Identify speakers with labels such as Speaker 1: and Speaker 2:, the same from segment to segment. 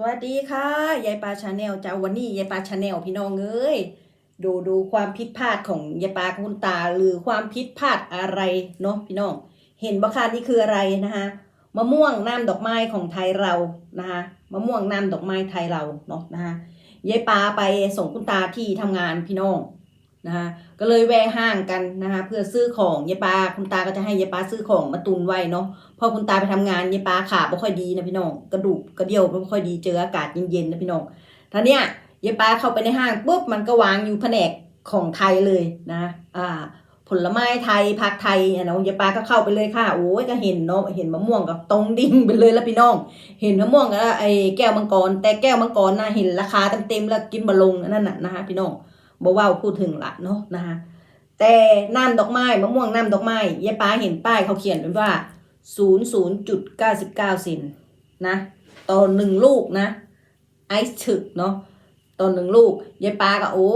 Speaker 1: สวัสดีค่ะยายปลาชาแนลจ้าวันนี้ยายปลาชาแนลพี่น้องเอ้ยดูดูความผิดพลาดของยายปลาคุณตาหรือความผิดพลาดอะไรเนาะพี่น้อง เห็นบ่คะนี่คืออะไรนะคะมะม่วงน้ำดอกไม้ของไทยเรานะคะมะม่วงน้ำดอกไม้ไทยเราเนาะนะคะยายปลาไปส่งคุณตาที่ทำงานพี่น้อง นะคะก็เลยแวะห้างกันนะคะเพื่อซื้อของยายปาคุณตาก็จะให้ยายปาซื้อของมาตุนไว้เนาะพอคุณตาไปทำงานยายปาขาไม่ค่อยดีนะพี่น้องกระดูกกระเดี่ยวไม่ค่อยดีเจออากาศเย็นๆนะพี่น้องท่าเนี้ยยายปาเข้าไปในห้างปุ๊บมันก็วางอยู่แผนกของไทยเลยนะอ่าผลไม้ไทยผักไทยอะเนาะยายปาก็เข้าไปเลยค่ะโอ้ยก็เห็นเนาะเห็นมะม่วงกับตรงดิ่งไปเลยแล้วพี่น้อง เห็นมะม่วงกับไอ้แก้วมังกร แต่แก้วมังกรนะเห็นราคาเต็มๆแล้วกินบะลงนนั่นน่ะนะคะพี่น้อง บอกว่าพูดถึงละเนาะนะคะแต่น้ำดอกไม้มะม่วงน้ำดอกไม้ยายปลาเห็นป้ายเขาเขียนไว้ว่าศูนย์ศูนย์จุดเก้าสิบเก้าเซนนะต่อหนึ่งลูกนะ ไอซ์ถึกเนาะต่อหนึ่งลูกยายปาก็โอ้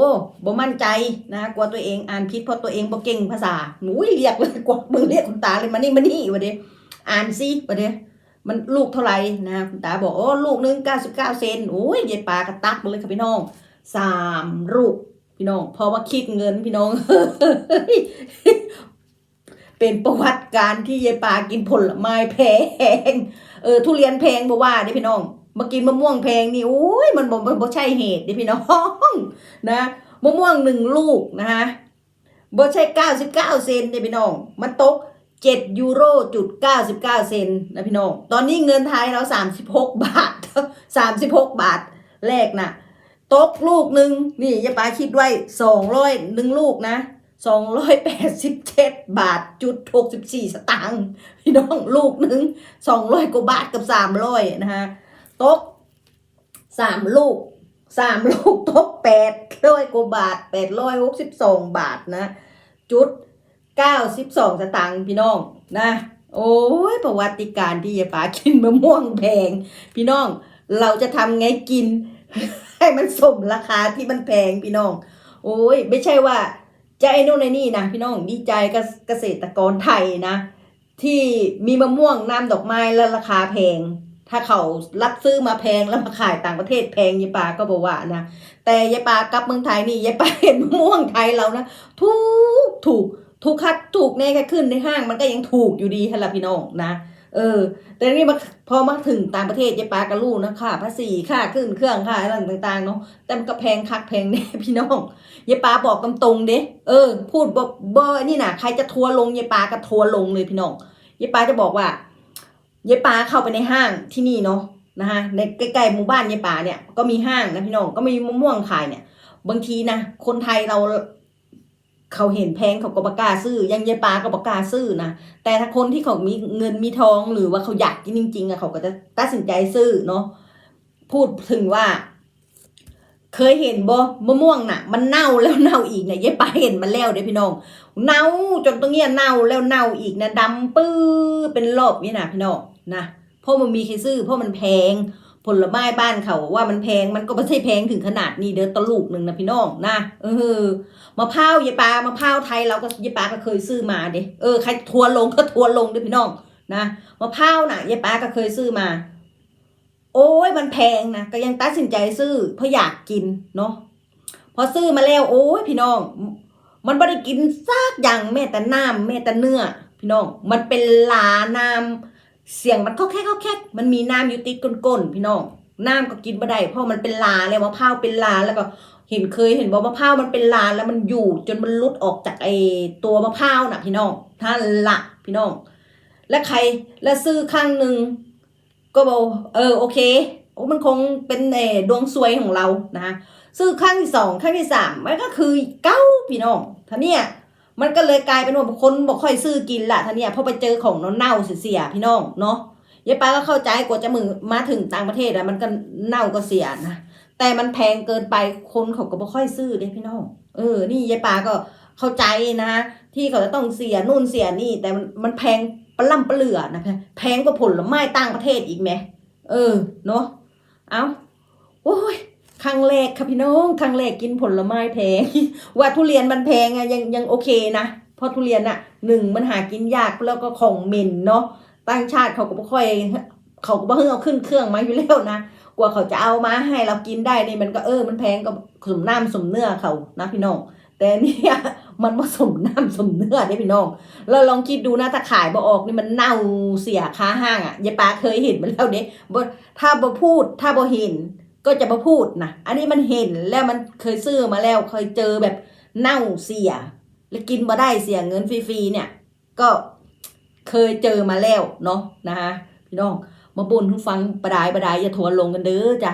Speaker 1: บ่มั่นใจนะกลัวตัวเองอ่านผิดเพราะตัวเองบ่เก่งภาษาหนูเรียกเลยกว่ามึงเรียกคุณตาเลยมานี่มานี่วะเด้อ่านสิวะเด้มันลูกเท่าไหร่นะคุณตาบอกโอ้ลูกหนึ่งเก้าสิบเก้าเซนโอ้ยยายปากระตักมาเลยค่ะพี่น้องสามลูก พี่น้อง เพอมาคิดเงินพี่น้อง เป็นประวัติการที่ยายปากินผลไม้แพง เออทุเรียนแพงบ่ว่าเด้พี่น้องมากินมะม่วงแพงนี่โอ้ยมันบ่บ่ใช่เหตุด้พี่น้องนะมะม่วงหนึ่งลูกนะคะบ่ใช่เก้าสิบเก้าเซนด้พี่น้องมันตกเจ็ดยูโรจุดเก้าสิบเก้าเซนนะพี่น้องตอนนี้เงินไทยเราสามสิบหกบาทสามสิบหกบาทแรกน่ะ ตกลูกหนึ่งนี่ยายปาคิดไว้สองร้อยหนึ่งลูกนะสองร้อยแปดสิบเจ็ดบาทจุดหกสิบสี่สตางค์พี่น้องลูกหนึ่งสองร้อยกว่าบาทกับสามร้อยนะฮะตกสามลูกสามลูกตกแปดร้อยกว่าบาทแปดร้อยหกสิบสองบาทนะจุดเก้าสิบสองสตางค์พี่น้องนะโอ้ยประวัติการที่ยายปากินมะม่วงแพงพี่น้องเราจะทำไงกิน ให้มันสมราคาที่มันแพงพี่น้อง โอ้ย ไม่ใช่ว่าจะไอ้นู่นไอ้นี่นะพี่น้องดีใจกับเกษตรกรไทยนะ ที่มีมะม่วงน้ำดอกไม้และราคาแพง ถ้าเขารับซื้อมาแพงแล้วมาขายต่างประเทศแพงยายปาก็บอกว่านะแต่ยายปากลับเมืองไทยนี่ยายปาเห็นมะม่วงไทยเรานะถูกถูกถูกคัดถูกแน่แค่ขึ้นในห้างมันก็ยังถูกอยู่ดีฮะล่ะพี่น้องนะ เออ แต่นี่มาพอมาถึงต่างประเทศยายปากระลูกนะค่ะภาษีค่าขึ้นเครื่องค่าอะไรต่างๆเนาะแต่มันก็แพงคักแพงแน่พี่น้องยายปาบอกตรงๆเด้เออ พูดบอกเบอร์นี่นะใครจะทัวร์ลงยายปาก็ทัวร์ลงเลยพี่น้องยายปาจะบอกว่ายายปาเข้าไปในห้างที่นี่เนาะนะคะในใกล้ๆหมู่บ้านยายปาเนี่ยก็มีห้างนะพี่น้องก็มีมะม่วงขายเนี่ย บางทีนะคนไทยเรา เขาเห็นแพงเขาก็บกล้าซื้อยังยายปาก็บกล้าซื้อนะแต่ถ้าคนที่เขามีเงินมีทองหรือว่าเขาอยากกินจริงๆอะเขาก็จะตัดสินใจซื้อเนาะพูดถึงว่า เคยเห็นบ่มะม่วงน่ะ มันเน่าแล้วเน่าอีกเนี่ยยายปาเห็นมันแล้วเด้พี่น้องเน่าจนตรงเนี้ยเน่าแล้วเน่าอีกนะดำปื้อเป็นรอบนี่นะพี่น้องนะเพราะมันมีใครซื้อเพราะมันแพง ผลไม้บ้านเขาว่ามันแพงมันก็ไม่ใช่แพงถึงขนาดนี้เด้อตะลูกหนึ่งนะพี่น้องนะเออมะพร้าวยายปามะพร้าวไทยเราก็ยายปาก็เคยซื้อมาเด้เออใครทัวลงก็ทัวลงเด้อพี่น้องนะมะพร้าวน่ะยายปาก็เคยซื้อมา โอ้ยมันแพงนะก็ยังตัดสินใจซื้อเพราะอยากกินเนาะพอซื้อมาแล้วโอ้ยพี่น้อง มันไม่ได้กินซากอย่างแม้แต่น้ำแม้แต่เนื้อ พี่น้องมันเป็นลาน้ำ เสียงมันเข้าแค่เข้าแค่มันมีน้ำอยู่ติดก้นๆพี่น้องน้ำก็กินไม่ได้เพราะมันเป็นลาแล้วมะพร้าวเป็นลาแล้วก็เห็นเคยเห็นบอกมะพร้าวมันเป็นลาแล้วมันอยู่ จนมันลุดออกจากไอตัวมะพร้าวน่ะ พี่น้องท่านละพี่น้อง และใครและซื้อข้างหนึ่งก็บอกเออโอเคโอ้มันคงเป็นเอดวงซวยของเรานะซื้อครั้งที่สองครั้งที่สามมันก็คือเก้าพี่น้องท่าเนี่ย มันก็เลยกลายเป็นว่าคนบอกค่อยซื้อกินละท่าเนี่ยพอไปเจอของเน่าเสียพี่น้องเนาะยายป้าก็เข้าใจกว่าจะมือมาถึงต่างประเทศอะมันก็เน่าก็เสียนะแต่มันแพงเกินไปคนเขาก็บ่ค่อยซื้อเด้พี่น้อง เออ นี่ยายป้าก็เข้าใจนะที่เขาจะต้องเสียนู่นเสียนี่ แต่มันมันแพงปลาล่ำปลาเหลือนะแพงกว่าผลไม้ต่างประเทศอีกไหมเออเนาะเอ้าโอ้ย ครั้งแรกค่ะพี่น้องครั้งแรกกินผลไม้แพงว่าทุเรียนมันแพงอะยังยังโอเคนะเพราะทุเรียนอะหนึ่งมันหากินยากแล้วก็ของเหม็นเนาะต่างชาติเขาก็ไม่ค่อย เขาก็เพิ่งเอาขึ้นเครื่องมาอยู่แล้วนะกว่าเขาจะเอามาให้เรากินได้นี่มันก็เออมันแพงก็สมน้ำสมเนื้อเขานะพี่น้องแต่เนี่ยมันผสมน้ำสมเนื้อได้พี่น้องเราลองคิดดูนะถ้าขายบ่ออกนี่มันเน่าเสียค่าห้างอะ่ะยายปาเคยเห็นมันแล้วเด้บ่ถ้าบ่พูดถ้าบ่เห็น ก็จะมาพูดนะอันนี้มันเห็นแล้วมันเคยซื้อมาแล้ว เคยเจอแบบเน่าเสีย แล้วกินมาได้เสียเงินฟรีๆเนี่ย ก็เคยเจอมาแล้วเนาะนะคะพี่น้องมาบ่นทุกฟังประดายประดายอย่าทวนลงกันเด้อจ้ะ